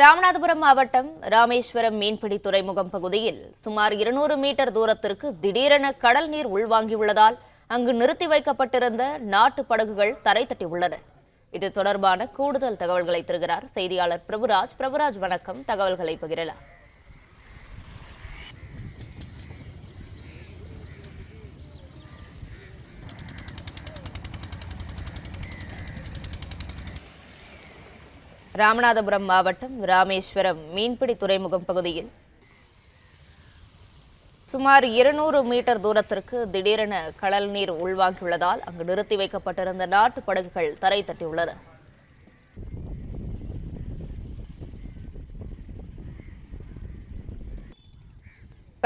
ராமநாதபுரம் மாவட்டம் ராமேஸ்வரம் மீன்பிடி துறைமுகம் பகுதியில் சுமார் இருநூறு மீட்டர் தூரத்திற்கு திடீரென கடல் நீர் உள்வாங்கியுள்ளதால் அங்கு நிறுத்தி வைக்கப்பட்டிருந்த நாட்டு படகுகள் தரை தட்டியுள்ளன. இது தொடர்பான கூடுதல் தகவல்களை தருகிறார் செய்தியாளர் பிரபுராஜ். பிரபுராஜ் வணக்கம். தகவல்களை பகிரலாம். ராமநாதபுரம் மாவட்டம் ராமேஸ்வரம் மீன்பிடி துறைமுகம் பகுதியில் சுமார் இருநூறு மீட்டர் தூரத்திற்கு திடீரென கடல் நீர் உள்வாங்கியுள்ளதால் அங்கு நிறுத்தி வைக்கப்பட்டிருந்த நாட்டு படகுகள் தரை தட்டியுள்ளன.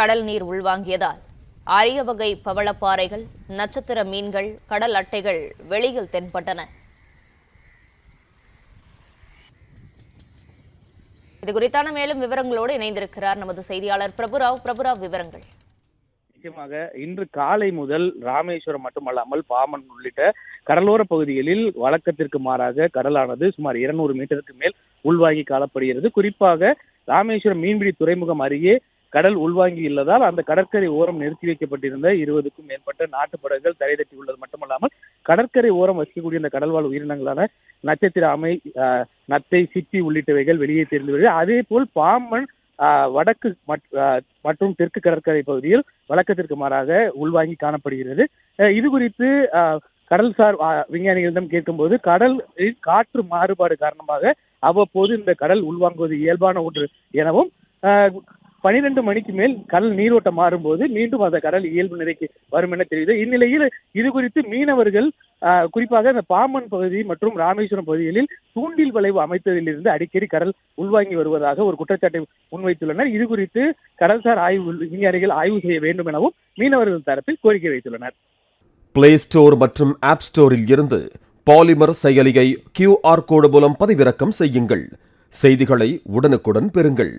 கடல் நீர் உள்வாங்கியதால் அரிய வகை பவளப்பாறைகள் நட்சத்திர மீன்கள் கடல் அட்டைகள் வெளியில் தென்பட்டன. இது குறித்தான மேலும் விவரங்களோடு இணைந்திருக்கிறார் நமது செய்தியாளர் பிரபுராவ். பிரபுராவ் விவரங்கள். நிச்சயமாக இன்று காலை முதல் ராமேஸ்வரம் மட்டுமல்லாமல் பாமன் உள்ளிட்ட கடலோர பகுதிகளில் வழக்கத்திற்கு மாறாக கடலானது சுமார் இருநூறு மீட்டருக்கு மேல் உள்வாங்கி காணப்படுகிறது. குறிப்பாக ராமேஸ்வரம் மீன்பிடி துறைமுகம் அருகே கடல் உள்வாங்கி உள்ளதால் அந்த கடற்கரை ஓரம் நிறுத்தி வைக்கப்பட்டிருந்த இருபதுக்கும் மேற்பட்ட நாட்டு படகுகள் தரை தட்டி உள்ளது. மட்டுமல்லாமல் கடற்கரை ஓரம் வசிக்கக்கூடிய இந்த கடல்வாழ் உயிரினங்களான நட்சத்திர அமை நத்தை சிப்பி உள்ளிட்டவைகள் வெளியே தெரிந்து வருகிறது. அதே போல் பாம்பன் வடக்கு மற்றும் தெற்கு கடற்கரை பகுதியில் வழக்கத்திற்கு மாறாக உள்வாங்கி காணப்படுகிறது. இது குறித்து கடல்சார் விஞ்ஞானிகளிடம் கேட்கும்போது கடல் காற்று மாறுபாடு காரணமாக அவ்வப்போது இந்த கடல் உள்வாங்குவது இயல்பான ஒன்று எனவும் பனிரெண்டு மணிக்கு மேல் கடல் நீரோட்டம் மாறும்போது மீண்டும் அந்த கடல் இயல்பு நிலைக்கு வரும் என தெரியுது இந்நிலையில் இது குறித்து மீனவர்கள் ஆஹ், குறிப்பாக இந்த பாம்பன் பகுதி மற்றும் ராமேஸ்வரம் பகுதிகளில் தூண்டில் வளைவு அமைத்ததிலிருந்து அடிக்கடி கடல் உள்வாங்கி வருவதாக ஒரு குற்றச்சாட்டை முன்வைத்துள்ளனர். இது குறித்து கடல்சார் ஆய்வு விஞ்ஞானிகள் ஆய்வு செய்ய வேண்டும் எனவும் மீனவர்கள் தரப்பில் கோரிக்கை வைத்துள்ளனர். பிளே ஸ்டோர் மற்றும் ஆப் ஸ்டோரில் இருந்து பாலிமர் செயலியை கியூஆர் கோடு மூலம் பதிவிறக்கம் செய்யுங்கள். செய்திகளை உடனுக்குடன் பெறுங்கள்.